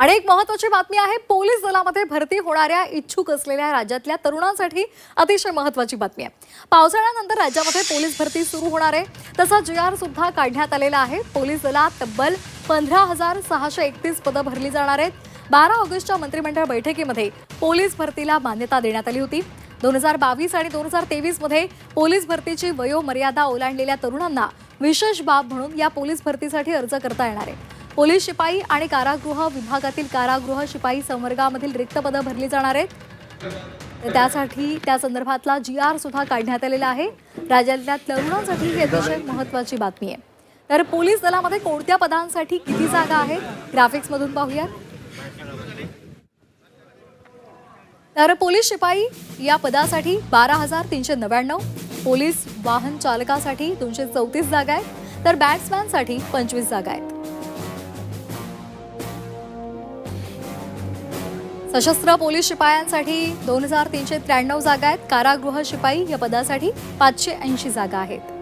आणि एक महत्वाची बातमी आहे पोलीस दलामध्ये भरती होणाऱ्या इच्छुक असलेल्या राज्यातल्या तरुणांसाठी अतिशय महत्वाची बातमी आहे. पावसाळ्यानंतर राज्यामध्ये पोलीस भरती सुरू होणार आहे. तसा जी आर सुद्धा काढण्यात आलेला आहे. पोलीस दलात तब्बल पंधरा हजार सहाशे एकतीस पदं भरली जाणार आहेत. बारा ऑगस्टच्या मंत्रिमंडळ बैठकीमध्ये पोलीस भरतीला मान्यता देण्यात आली होती. दोन हजार बावीस आणि दोन हजार तेवीसमध्ये पोलीस भरतीची वयोमर्यादा ओलांडलेल्या तरुणांना विशेष बाब म्हणून या पोलीस भरतीसाठी अर्ज करता येणार आहे. पोलीस शिपाई आणि कारागृह विभागातील कारागृह शिपाई संवर्गामधील रिक्त पदं भरली जाणार आहेत. तर त्यासाठी त्या संदर्भातला जी आर सुद्धा काढण्यात आलेला आहे. राज्यातल्या तरुणांसाठी ही अतिशय महत्वाची बातमी आहे. तर पोलीस दलामध्ये कोणत्या पदांसाठी किती जागा आहेत? ग्राफिक्समधून पाहूया. तर पोलीस शिपाई या पदासाठी बारा हजार तीनशे नव्याण्णव पोलीस वाहन चालकासाठी दोनशे चौतीस जागा आहेत. तर बॅट्समॅनसाठी पंचवीस जागा आहेत. सशस्त्र पोलीस शिपायांसाठी दोन हजार तीनशे त्र्याण्णव जागा आहेत. कारागृह शिपाई या पदासाठी पाचशे ऐंशी जागा आहेत.